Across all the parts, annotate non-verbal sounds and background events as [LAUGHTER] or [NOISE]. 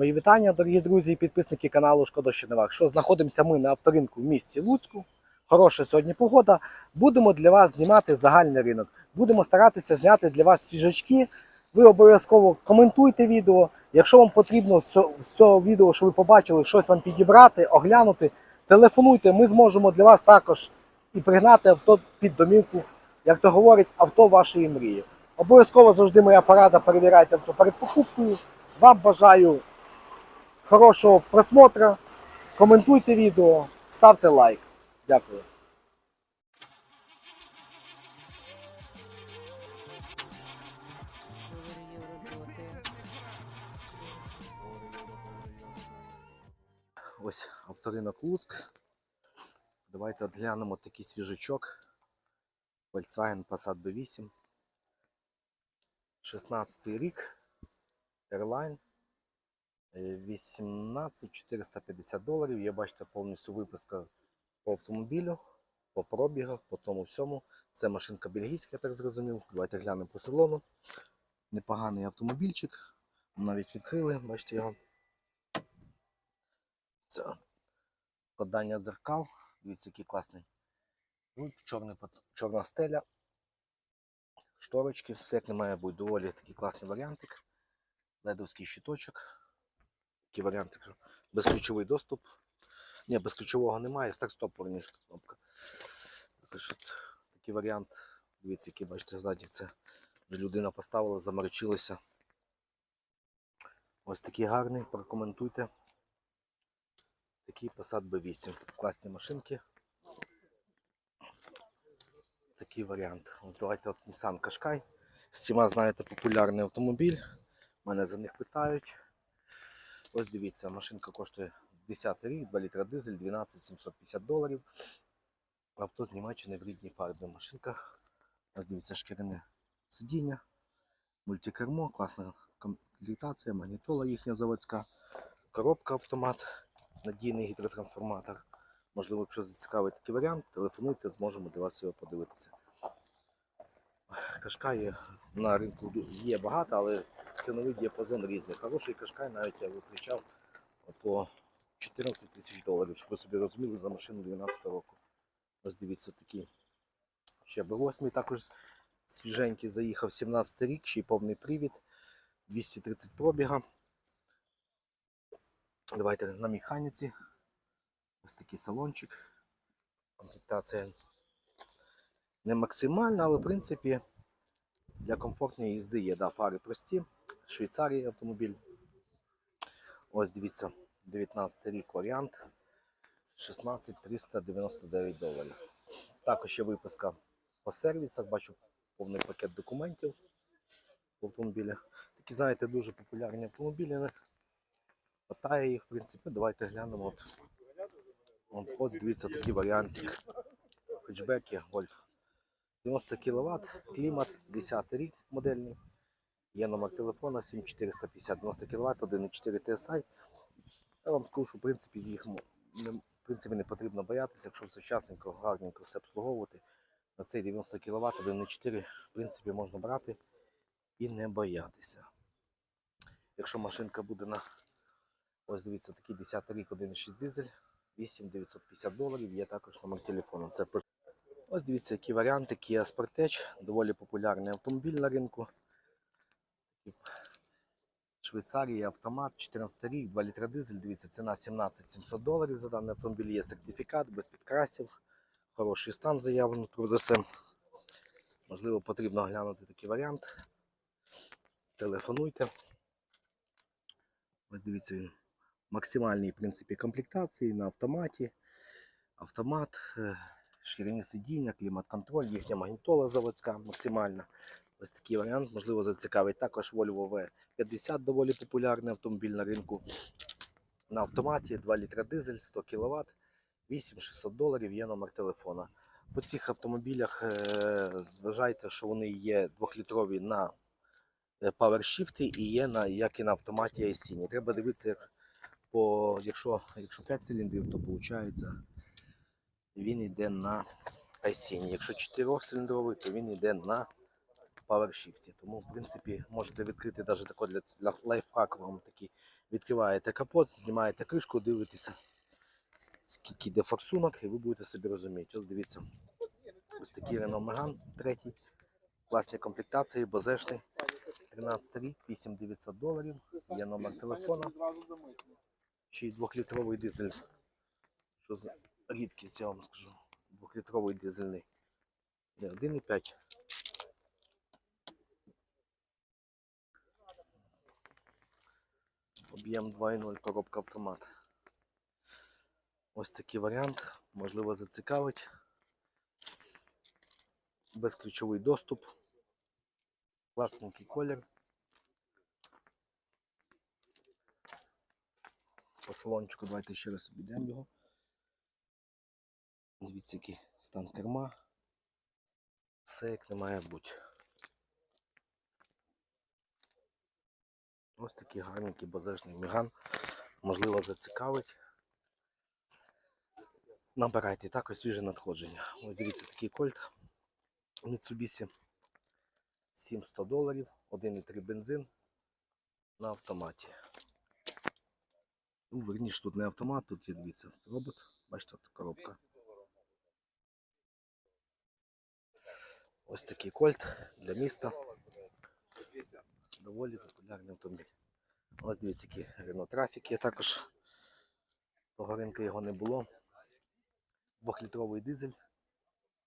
Мої вітання, дорогі друзі і підписники каналу Шкода що знаходимося ми на авторинку в місті Луцьку. Хороша сьогодні погода. Будемо для вас знімати загальний ринок. Будемо старатися зняти для вас свіжачки. Ви обов'язково коментуйте відео. Якщо вам потрібно з цього відео, що ви побачили, щось вам підібрати, оглянути, телефонуйте. Ми зможемо для вас також і пригнати авто під домівку, як то говорить, авто вашої мрії. Обов'язково завжди моя порада перевіряйте авто перед покупкою. Вам бажаю хорошого просмотру. Коментуйте відео, ставте лайк. Дякую. Ось авторинок Луцьк. Давайте оглянемо такий свіжачок. Volkswagen Passat B8. 16 рік. Airline. Е, 18 450 доларів. Є, бачите, повністю виписка по автомобілю, по пробігах, по тому всьому. Це машинка бельгійська, я так зрозумів. Давайте глянемо по салону. Непоганий автомобільчик. Навіть відкрили, бачите його. Це складання дзеркал. Дивіться, який класний. руль, чорний, чорна стеля. Шторочки, все як не має бути доволі такий класний варіантик. Ледовський щиточок. Такий варіант, безключовий доступ. Ні, безключового немає, так стоп верніше кнопка. Такий варіант. Дивіться, який бачите ззаді це людина поставила, заморочилася. Ось такий гарний, прокоментуйте. Такий Passat B8. Класні машинки. Такий варіант. От давайте от Nissan Qashqai. З цими, знаєте, популярний автомобіль. Мене за них питають. Ось дивіться, машинка коштує 10 рік, 2 літра дизель, 12 750 доларів. Авто з Німеччини в рідній фарбі. Машинка. Ось дивіться, шкіряне сидіння, мультикермо, класна комплектація, магнітола їхня заводська, коробка автомат, надійний гідротрансформатор. Можливо, якщо зацікавить такий варіант, телефонуйте, зможемо для вас його подивитися. Кашкаї на ринку є багато, але ціновий діапазон різний. Хороший кашкай навіть я зустрічав по 14 тисяч доларів, щоб ви собі розуміли за машину 12 року. Ось дивіться такі. Ще B8 також свіженький заїхав 17 рік, ще й повний привід, 230 пробіга. Давайте на механіці. Ось такий салончик. Комплектація не максимальна, але в принципі для комфортної їзди є. Да, фари прості. Швейцарії автомобіль. Ось дивіться, 19 рік варіант. 16 399 доларів. Також є виписка по сервісах. Бачу повний пакет документів в автомобілі. Такі, знаєте, дуже популярні автомобілі. Хватає їх, в принципі. Давайте глянемо. От, От, ось дивіться такий варіантик. Хетчбеки, Golf. 90 кВт, клімат, 10 рік модельний. Є номер телефона 7450 90 кВт, 1,4 TSI. Я вам скажу, що в принципі, їх в принципі, не потрібно боятися, якщо все часненько, гарненько все обслуговувати. На цей 90 кВт, 1,4 в принципі, можна брати і не боятися. Якщо машинка буде на ось дивіться, такий 10 рік, 1,6 дизель, 8950 доларів, є також номер телефону. Це Ось дивіться, які варіанти. Kia Sportage, доволі популярний автомобіль на ринку. Швейцарія, автомат, 14 рік, 2 літра дизель. Дивіться, ціна 17 700 доларів за даний автомобіль. Є сертифікат, без підкрасів, хороший стан заявлений продавцем. Можливо, потрібно оглянути такий варіант. Телефонуйте. Ось дивіться він. Максимальній в принципі комплектації на автоматі. Автомат, е, шкіряні сидіння, клімат-контроль, їхня магнітола заводська максимальна. Ось такий варіант, можливо, зацікавить також Volvo V50, доволі популярний автомобіль на ринку. На автоматі 2 літра дизель, 100 кВт, 8600 доларів є номер телефона. По цих автомобілях е, зважайте, що вони є 2-літрові на е, PowerShift і є на, як і на автоматі IC. Треба дивитися, як, по, якщо, якщо 5 циліндрів, то виходить він йде на IC. Якщо 4-циліндровий, то він йде на PowerShift. Тому, в принципі, можете відкрити навіть тако для, для лайфхаку вам такий Відкриваєте капот, знімаєте кришку, дивитеся, скільки йде форсунок, і ви будете собі розуміти. Ось дивіться, ось такий Renault Megane, третій. Класні комплектації, базешний. 13 рік, 8900 доларів. Є номер телефона. Чи двохлітровий дизель. Що за рідкість, я вам скажу. Двохлітровий дизельний. Не 1,5. Об'єм 2,0 коробка автомат. Ось такий варіант. Можливо зацікавить. Безключовий доступ. Класненький колір. По салончику давайте ще раз обійдемо його. Дивіться, який стан керма. Все як не має бути. Ось такий гарненький базежний міган. Можливо, зацікавить. Набирайте також свіже надходження. Ось дивіться такий кольт. Mitsubishi 700 доларів, 1,3 бензин на автоматі. Ну, верніше, тут не автомат, тут є дивіться робот. Бачите, тут коробка. Ось такий кольт для міста. Доволі популярний автомобіль. Ось дивіться, які Renault Traffic є також. Того ринку його не було. Двохлітровий дизель.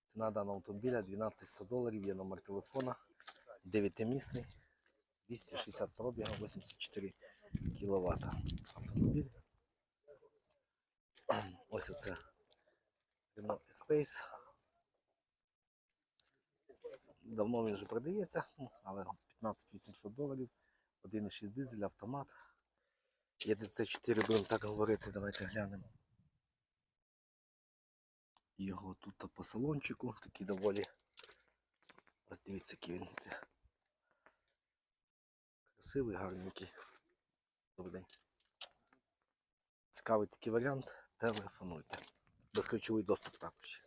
Ціна даного автомобіля 1200 доларів, є номер телефона. 9-місний. 260 пробігу, 84 кВт. Автомобіль. Ось оце Renault Space. Давно він вже продається, ну, але 15 800 доларів. 1,6 дизель, автомат. Є DC4, будемо так говорити, давайте глянемо. Його тут по салончику, такий доволі. Ось дивіться, який він. Красивий, гарненький. Добрий день. Цікавий такий варіант. Телефонуйте. Безключовий доступ також.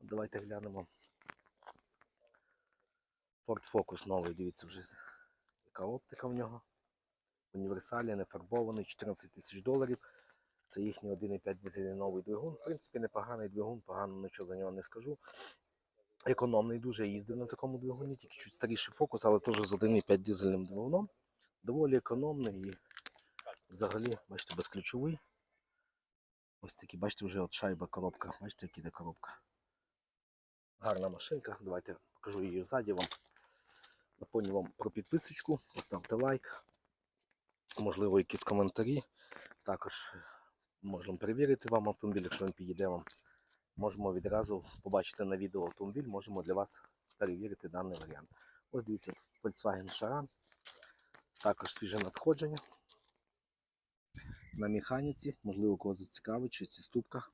Давайте глянемо. Focus новий, дивіться вже яка оптика в нього. Універсалі, не фарбований, 14 тисяч доларів. Це їхній 1,5 дизельний новий двигун. В принципі, непоганий двигун, погано нічого за нього не скажу. Економний дуже їздив на такому двигуні, тільки чуть старіший фокус, але теж з 1,5 дизельним двигуном. Доволі економний і взагалі, бачите, безключовий. Ось такий, бачите, вже от шайба коробка. Бачите, яка йде коробка. Гарна машинка. Давайте покажу її ззаді вам. Напомню вам про підписочку, поставте лайк. Можливо, якісь коментарі. Також можемо перевірити вам автомобіль, якщо він підійде вам. Можемо відразу побачити на відео автомобіль, можемо для вас перевірити даний варіант. Ось дивіться, Volkswagen Charan. Також свіже надходження. На механіці, можливо, кого зацікавить, чи ці ступка.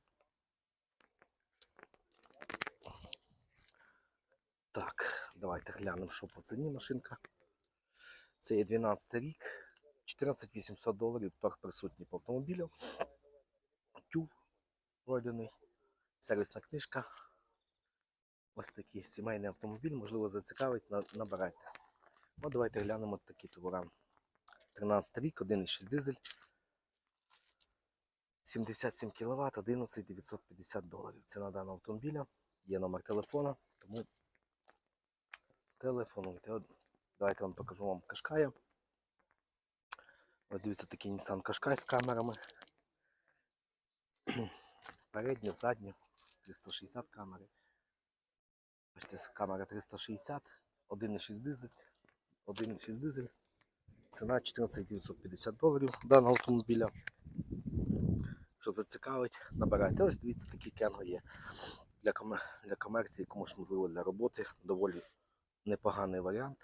Так, давайте глянемо, що по ціні машинка. Це є 12 рік, 14 800 доларів, торг присутній по автомобілю. Тюв пройдений, сервісна книжка. Ось такий сімейний автомобіль, можливо, зацікавить, набирайте. Ну, давайте глянемо такий товаран. 13 рік, 1,6 дизель. 77 кВт, 11 950 доларів. Ціна даного автомобіля. Є номер телефона, тому телефонуйте. Давайте вам покажу вам Кашкая. Ось дивіться такий Nissan Qashqai з камерами. Передня, задня, 360 камери. Бачите, камера 360, 1,6 дизель, 1,6 дизель. Ціна 14 950 доларів даного автомобіля. Що зацікавить, набирайте. Ось дивіться, такі кенго є для комерції, комусь можливо для роботи. Доволі непоганий варіант.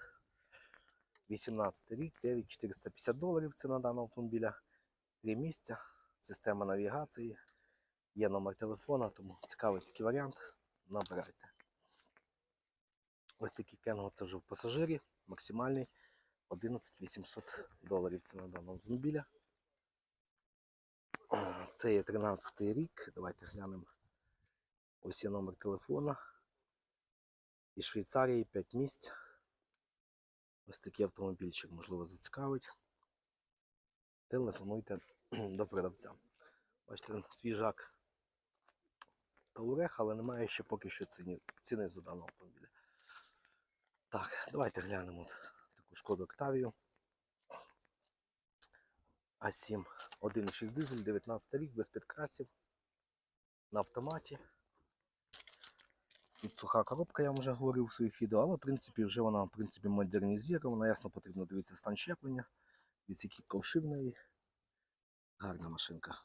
18 рік, 9450 доларів ціна даного автомобіля. Три місця, система навігації, є номер телефона, тому цікавий такий варіант. Набирайте. Ось такий кенго це вже в пасажирі, максимальний 11 800 доларів ціна даного автомобіля. Це є 13 рік. Давайте глянемо. Ось є номер телефона. Із Швейцарії 5 місць. Ось такий автомобільчик, можливо, зацікавить. телефонуйте [CLEARS THROAT] до продавця. Бачите, свіжак Таурех, але немає ще поки що ціни, ціни за даного автомобіля. Так, давайте глянемо таку шкоду Октавію. А7 1,6 дизель, 19 рік, без підкрасів. На автоматі. Суха коробка, я вам вже говорив у своїх відео, але в принципі вже вона в принципі модернізована. Ясно, потрібно дивитися стан щеплення. Від ковши в неї. Гарна машинка.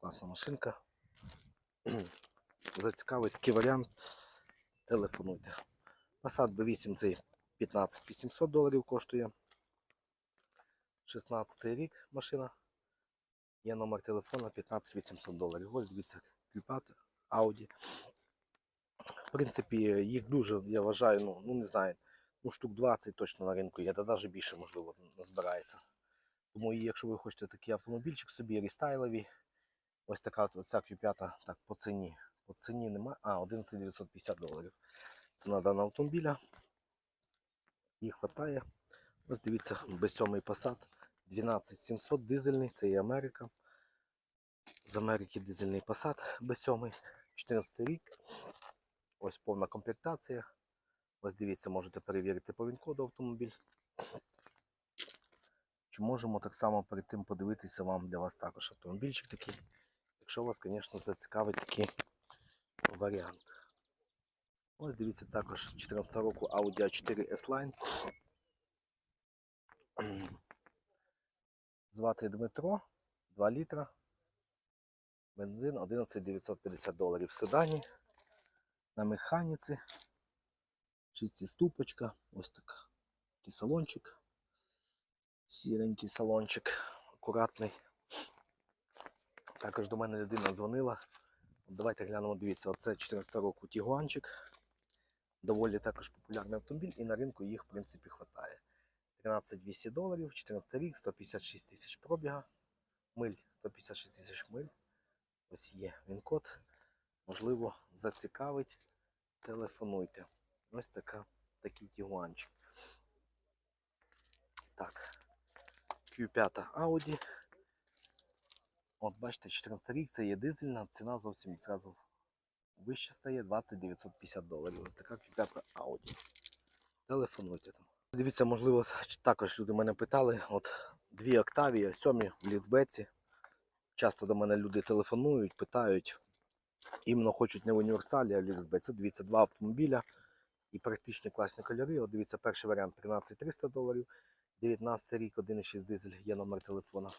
Класна машинка. [CLEARS THROAT] Зацікавий такий варіант. Телефонуйте. Passat B8 цей 15 800 доларів коштує. 16 рік машина. Є номер телефона 15 800 доларів. Ось дивіться, Q5, Audi. В принципі, їх дуже, я вважаю, ну, ну не знаю, ну штук 20 точно на ринку є, та навіть більше, можливо, назбирається. Тому якщо ви хочете такий автомобільчик собі, рестайлові, ось така ця Q5 так по ціні. По ціні немає. А, 11 950 доларів. Ціна даного автомобіля. Їх вистачає. Ось дивіться, B7 Passat 12700 дизельний, це є Америка. З Америки дизельний Passat B7, 14 рік. Ось повна комплектація. Ось дивіться, можете перевірити по він-коду автомобіль. Чи можемо так само перед тим подивитися вам для вас також автомобільчик такий, якщо вас, звісно, зацікавить такий варіант. Ось дивіться також 14 року Audi A4 S-Line. Звати Дмитро, 2 літра. Бензин 11 950 доларів в седані. На механіці. Чисті ступочка. Ось так. Такий салончик. Сіренький салончик, акуратний. Також до мене людина дзвонила. Давайте глянемо, дивіться, оце 14 року Тігуанчик. Доволі також популярний автомобіль і на ринку їх, в принципі, вистачає. 13 200 доларів, 14 рік, 156 тисяч пробіга, миль, 156 тисяч миль. Ось є він код. Можливо, зацікавить. Телефонуйте. Ось така, такий тігуанчик. Так. Q5 Audi. От бачите, 14 рік це є дизельна, ціна зовсім зразу вище стає 20 950 доларів. Ось така Q5 Audi. Телефонуйте там. Дивіться, можливо, також люди мене питали. От дві Octavia, сьомі в ліцбеці. Часто до мене люди телефонують, питають. Іменно хочуть не в універсалі, а в ліцбеці. Дивіться, два автомобіля і практичні класні кольори. От дивіться, перший варіант 13 300 доларів. 19 рік, 1,6 дизель, є номер телефона.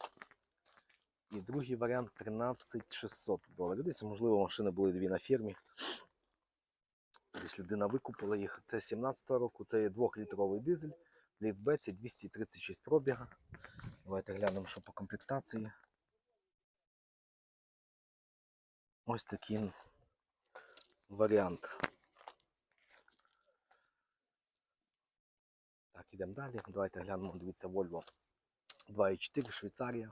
І другий варіант 13600 доларів. Десь, можливо, машини були дві на фірмі. Десь людина викупила їх. Це 17 року, це є 2-літровий дизель. Літбеці 236 пробіга. Давайте глянемо, що по комплектації. Ось такий варіант. Так, ідемо далі. Давайте глянемо, дивіться, Volvo 2.4 Швейцарія.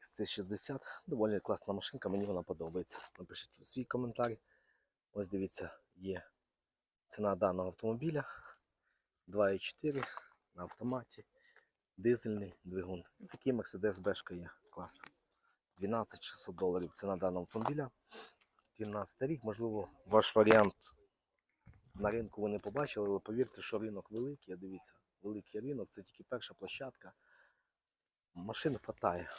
XC60. Доволі класна машинка, мені вона подобається. Напишіть свій коментар. Ось дивіться, є ціна даного автомобіля. 2.4 на автоматі. Дизельний двигун. Такий Mercedes Бешка є. Клас. 12 600 доларів ціна даного автомобіля. 12 рік, можливо, ваш варіант на ринку ви не побачили, але повірте, що ринок великий. Дивіться, великий ринок, це тільки перша площадка. Машин хватає.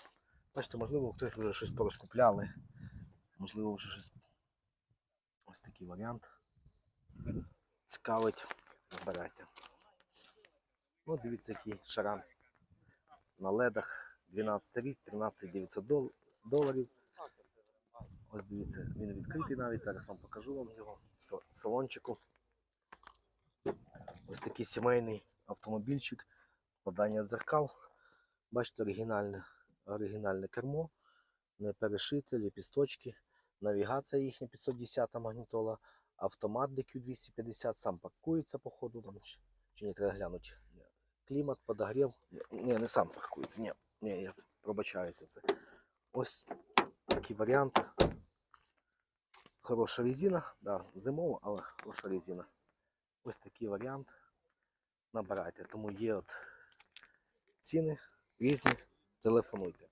Бачите, можливо, хтось вже щось порозкупляли. Можливо, вже щось. Ось такий варіант. Цікавить, набирайте. Ну, дивіться, який шаран на ледах. 12 рік, 13 900 дол- доларів. Ось дивіться, він відкритий навіть. Зараз вам покажу вам його в салончику. Ось такий сімейний автомобільчик, складання дзеркал. Бачите, оригінальне, оригінальне кермо, не перешите, ліпісточки, навігація їхня 510 магнітола, автомат DQ250, сам паркується по ходу, там, чи, чи не треба глянути. Клімат, подогрів. Ні, не сам паркується, ні, ні, я пробачаюся це. Ось такий варіант. Хороша резина, да, зимова, але хороша резина. Ось такий варіант. Набирайте. Тому є от ціни різні. телефонуйте.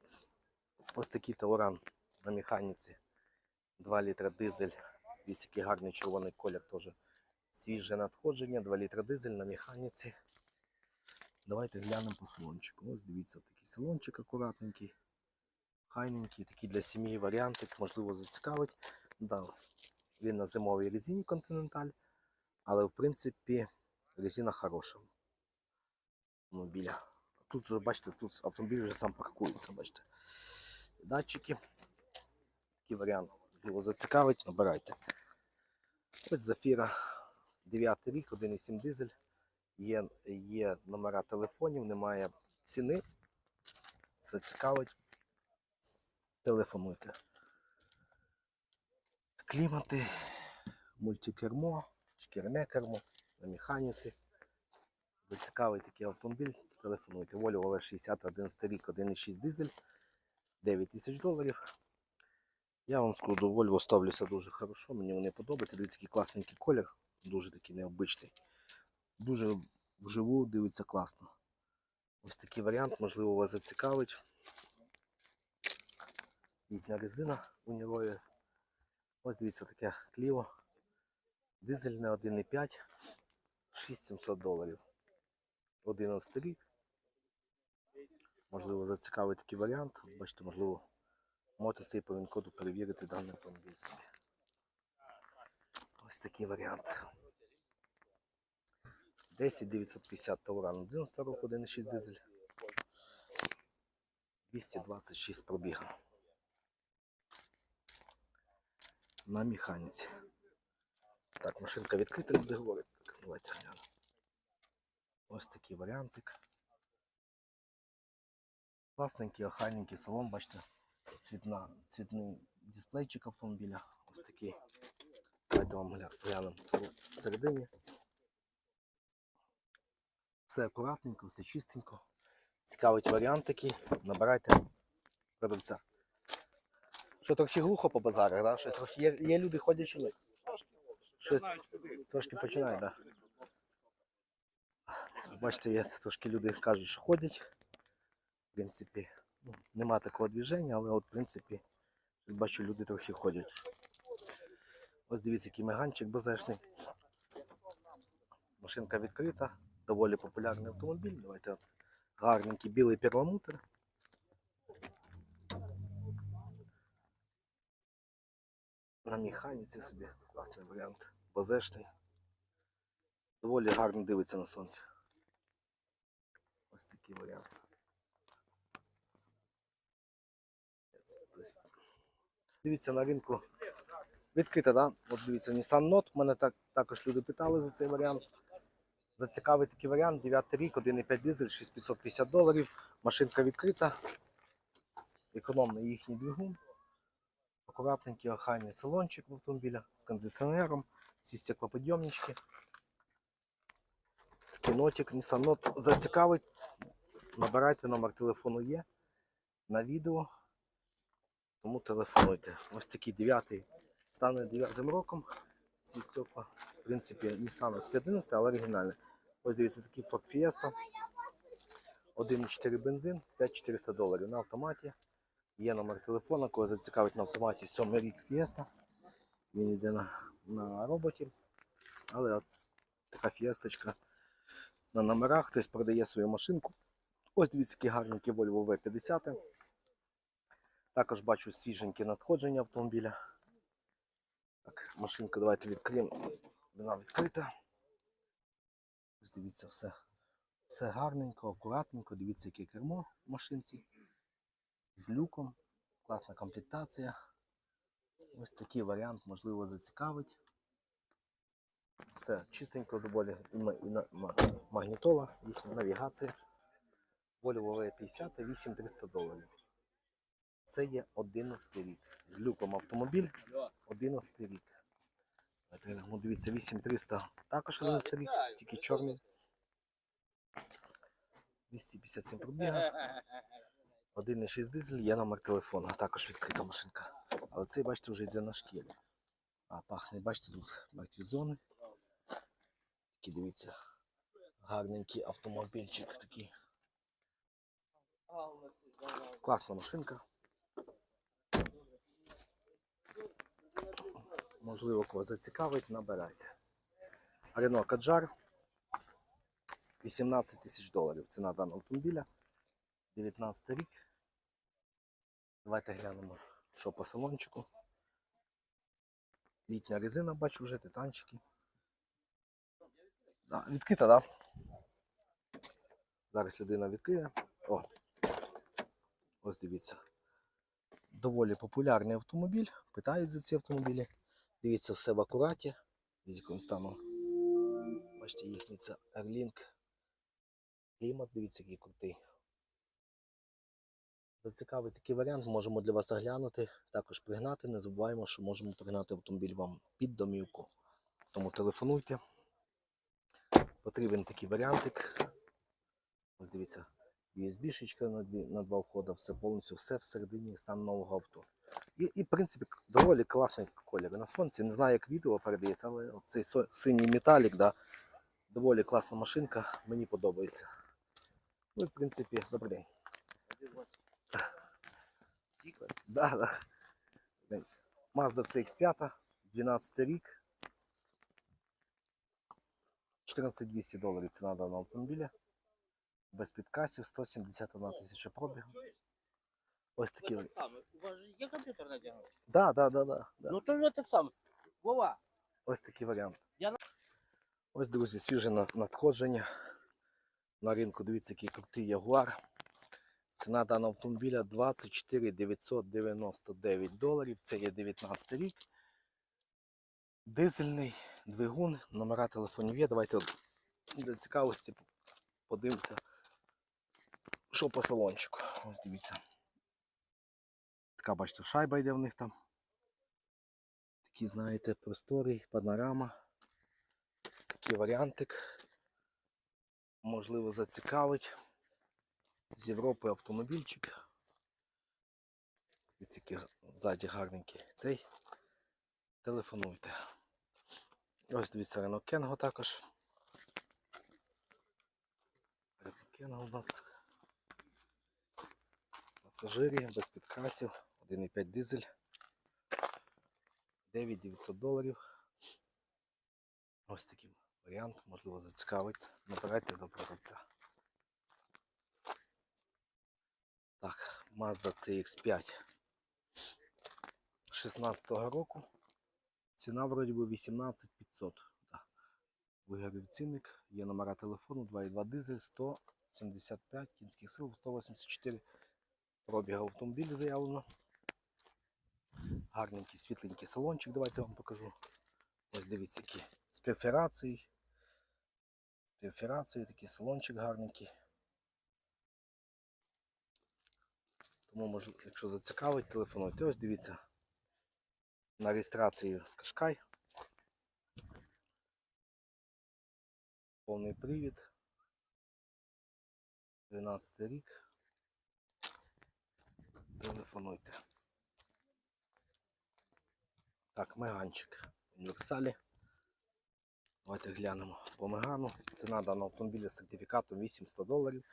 Ось такий тауран на механіці. 2 літра дизель. Який гарний червоний колір теж. Свіже надходження, 2 літра дизель на механіці. Давайте глянемо по салончику. Ось дивіться, такий салончик акуратненький, хайненький, такий для сім'ї варіантик, можливо, зацікавить. Да, він на зимовій резині Continental, але в принципі резина хороша. Автомобіля. Тут вже бачите, тут автомобіль вже сам паркується, бачите. Датчики. Такий варіант. Його зацікавить, набирайте. Ось Зафіра 9 рік, 1,7 дизель. Є, є номера телефонів, немає ціни. Зацікавить. Телефонуйте. Клімати, мультикермо, шкірне кермо на механіці. Зацікавить такий автомобіль. Телефонуйте. Volvo V60 11 рік, 1,6 дизель, 9 тисяч доларів. Я вам скажу, до Volvo ставлюся дуже хорошо, мені вони подобаються. Дивіться, який класненький колір, дуже такий необичний. Дуже вживу дивиться класно. Ось такий варіант, можливо, вас зацікавить. Їхня резина у нього. Ось дивіться таке кліво. Дизельне 1,5, 6700 доларів. 11 рік. Можливо, зацікавить такий варіант. Бачите, можливо, можете собі по він-коду перевірити даний автомобіль. Ось такий варіант. 10 950 Тауран 11 року, 1,6 дизель. 226 пробіга. На механіці. Так, машинка відкрита, люди говорять. Так, давайте глянемо. Ось такий варіантик. Класненький, охайненький салон, бачите, цвітна, цвітний дисплейчик автомобіля. Ось такий. Давайте вам гля- глянемо всередині. Все акуратненько, все чистенько. Цікавить варіант такий. Набирайте продавця. Що трохи глухо по базарах, да? Щось трохи є, є люди ходять чи? Щось трошки починає, так. Да. Бачите, є трошки люди кажуть, що ходять. В принципі, ну, нема такого движення, але от, в принципі, бачу, люди трохи ходять. Ось дивіться, який меганчик базешний. Машинка відкрита, доволі популярний автомобіль. Давайте от гарненький білий перламутр. На механіці собі класний варіант. Базешний. Доволі гарно дивиться на сонце. Ось такий варіант. Дивіться на ринку. Відкрита, да? От дивіться, Nissan Note. Мене так, також люди питали за цей варіант. Зацікавий такий варіант. 9 рік, 1,5 дизель, 6550 доларів. Машинка відкрита. Економний їхній двигун. Акуратненький охайний салончик в автомобіля з кондиціонером, всі стеклоподйомнички. Такий нотик, Nissan Note зацікавить. Набирайте номер телефону є на відео. Тому телефонуйте. Ось такий 9 стане 9 роком. Ці стекла, в принципі, Nissan 11, але оригінальне. Ось дивіться, такий Ford Fiesta. 1,4 бензин, 5400 доларів на автоматі. Є номер телефону, кого зацікавить на автоматі 7 рік Fiesta. Він йде на, на роботі. Але от така фієсточка на номерах, хтось продає свою машинку. Ось дивіться, який гарненький Volvo V50. Також бачу свіженьке надходження автомобіля. Так, машинка давайте відкриємо. Вона відкрита. Ось дивіться, все. Все гарненько, акуратненько. Дивіться, яке кермо в машинці. З люком. Класна комплектація. Ось такий варіант, можливо, зацікавить. Все чистенько доволі. Магнітола, їхня навігація. Volvo V50 8300 доларів. Це є 11 рік. З люком автомобіль 11 рік. Давайте дивіться, 8300 також 11 рік, тільки чорний. 257 пробіга. 1,6 дизель, є номер телефону, також відкрита машинка. Але цей, бачите, вже йде на шкірі. А пахне, бачите, тут мертві зони. Такий, дивіться, гарненький автомобільчик такий. Класна машинка. Можливо, кого зацікавить, набирайте. Рено Каджар. 18 тисяч доларів. Ціна даного автомобіля. 19 рік. Давайте глянемо, що по салончику. Літня резина, бачу вже, титанчики. Да, відкрита, так? Да? Зараз людина відкриє. О. Ось дивіться. Доволі популярний автомобіль. Питають за ці автомобілі. Дивіться, все в акураті. З яким станом. Бачите, їхній це Airlink. Клімат, дивіться, який крутий. Зацікавий такий варіант, можемо для вас оглянути, також пригнати. Не забуваємо, що можемо пригнати автомобіль вам під домівку. Тому телефонуйте. Потрібен такий варіантик. Ось дивіться, USB-шечка на, на два входи, все повністю, все всередині стан нового авто. І, і в принципі, доволі класний колір. На сонці не знаю, як відео передається, але цей синій металік, да, доволі класна машинка, мені подобається. Ну і в принципі, добрий день. Да, да. Mazda CX5, 12 рік. 14200 доларів ціна даного автомобіля. Без підкасів, 171 тисяча пробігу. Ось такі. Ви так само. У вас же є комп'ютерна діагностика? Да, да, да, да, да. Ну то ви так само. Вова, Ось такий варіант. Я Ось, друзі, свіже надходження. На ринку дивіться, який крутий Ягуар. Ціна даного автомобіля 24 999 доларів. Це є 19 рік. Дизельний двигун, номера телефонів є. Давайте для цікавості подивимося, що по салончику. Ось дивіться. Така, бачите, шайба йде в них там. Такі, знаєте, просторий, панорама. Такий варіантик. Можливо, зацікавить. З Європи автомобільчик. Ось який ззаді гарненький цей. Телефонуйте. Ось дивіться Renault Кенго також. Кенго у нас. Пасажирі, без підкрасів, 1,5 дизель. 9900 доларів. Ось такий варіант, можливо, зацікавить. Набирайте до продавця. Так, Mazda CX5 16-го року. Ціна вроді би 18500. Да. Вигорів цінник, є номера телефону, 2.2 дизель, 175 кінських сил, 184 пробіга автомобіля заявлено. Гарненький світленький салончик, давайте вам покажу. Ось дивіться, який з перфорацією. З перфорацією такий салончик гарненький. Тому, може, якщо зацікавить, телефонуйте. Ось дивіться. На реєстрації Кашкай. Повний привід. 12 рік. Телефонуйте. Так, меганчик. Універсалі. Давайте глянемо по мегану. Ціна даного автомобіля з сертифікатом 800 доларів.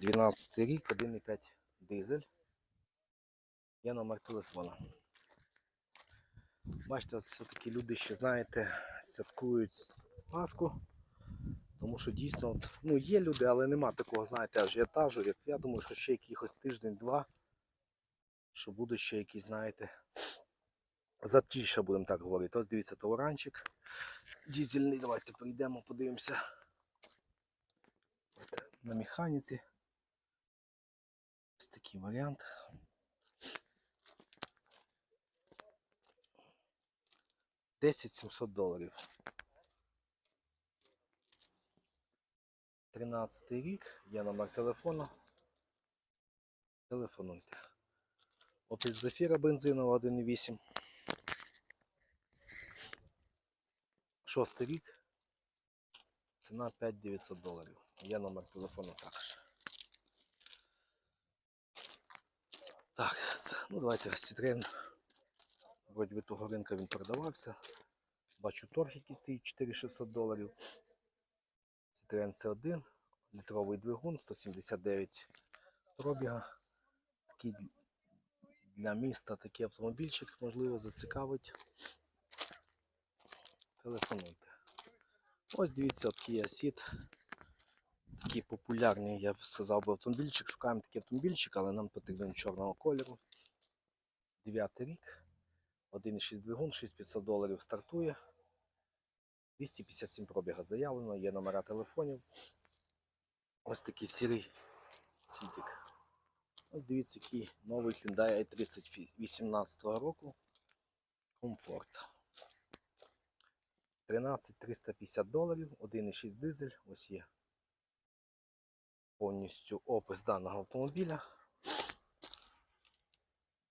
12 рік, 1,5 дизель. Є номер телефона. Бачите, все-таки люди ще, знаєте, святкують Пасху. Тому що дійсно, от, ну є люди, але нема такого, знаєте, ажіотажу. Як Я думаю, що ще якихось тиждень-два, що буде ще якісь, знаєте, затіше, будемо так говорити. Ось дивіться, тауранчик дізельний. Давайте прийдемо, подивимося. На механіці. Ось такий варіант. Десять сімсот доларів. 13 рік, є номер телефону. Телефонуйте. Опіс Зефіра бензинова 1,8. Шостий рік. Ціна 5900 доларів. Є номер телефону також. Так, це, ну давайте Citroen. Вроді би того ринка він продавався. Бачу торг, який стоїть 4600 доларів. Citroen C1, літровий двигун, 179 пробіга. такий для міста такий автомобільчик, можливо, зацікавить. Телефонуйте. Ось дивіться, от Kia Ceed. Такий популярний, я б сказав би, автомобільчик. Шукаємо такий автомобільчик, але нам потрібен чорного кольору. Дев'ятий рік. 1,6 двигун, 6500 доларів стартує. 257 пробіга заявлено, є номера телефонів. Ось такий сірий сітік. Ось дивіться, який новий Hyundai i30 18 року. Комфорт. 13 350 доларів, 1,6 дизель. Ось є повністю опис даного автомобіля.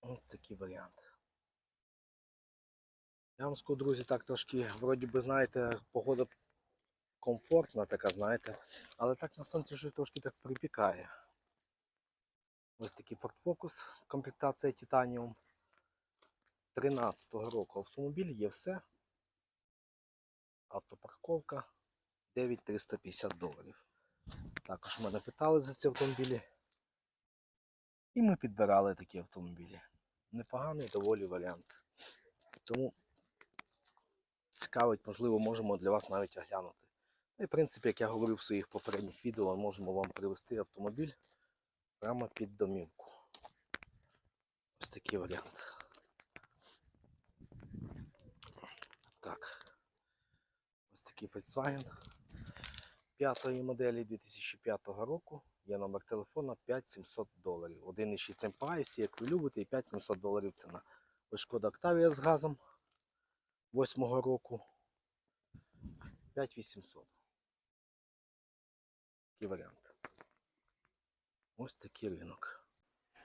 Ось такий варіант. Я вам скажу, друзі, так трошки, вроді би, знаєте, погода комфортна така, знаєте, але так на сонці щось трошки так припікає. Ось такий Ford Focus, комплектація Titanium 13-го року. Автомобіль є все. Автопарковка 9350 доларів. Також мене питали за ці автомобілі. І ми підбирали такі автомобілі. Непоганий доволі варіант. Тому цікавить, можливо, можемо для вас навіть оглянути. Ну і в принципі, як я говорив в своїх попередніх відео, можемо вам привезти автомобіль прямо під домівку. Ось такий варіант. Так. Ось такий Volkswagen п'ятої моделі 2005 року. Є номер телефона 5700 доларів. 1,6 MPI, всі як ви любите, і 5700 доларів ціна. Ось шкода Octavia з газом 8 року. 5800. Такий варіант. Ось такий ринок.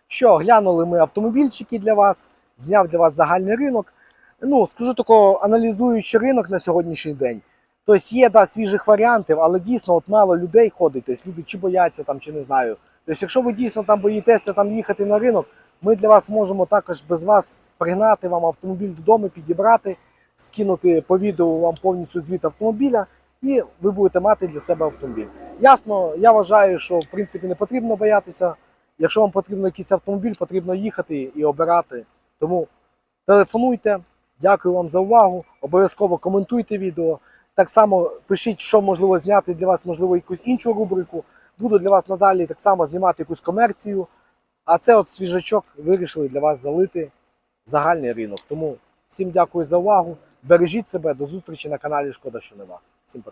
Що, глянули ми автомобільчики для вас, зняв для вас загальний ринок. Ну, скажу такого, аналізуючи ринок на сьогоднішній день. Тобто є да, свіжих варіантів, але дійсно от мало людей ходить. Тобто люди чи бояться там, чи не знаю. Тобто, якщо ви дійсно там боїтеся там їхати на ринок, ми для вас можемо також без вас пригнати вам автомобіль додому, підібрати, скинути по відео вам повністю звіт автомобіля, і ви будете мати для себе автомобіль. Ясно, я вважаю, що в принципі не потрібно боятися. Якщо вам потрібен якийсь автомобіль, потрібно їхати і обирати. Тому телефонуйте. Дякую вам за увагу. Обов'язково коментуйте відео. Так само пишіть, що можливо зняти для вас, можливо, якусь іншу рубрику. Буду для вас надалі так само знімати якусь комерцію. А це от свіжачок вирішили для вас залити загальний ринок. Тому всім дякую за увагу. Бережіть себе, до зустрічі на каналі Шкода, що нема.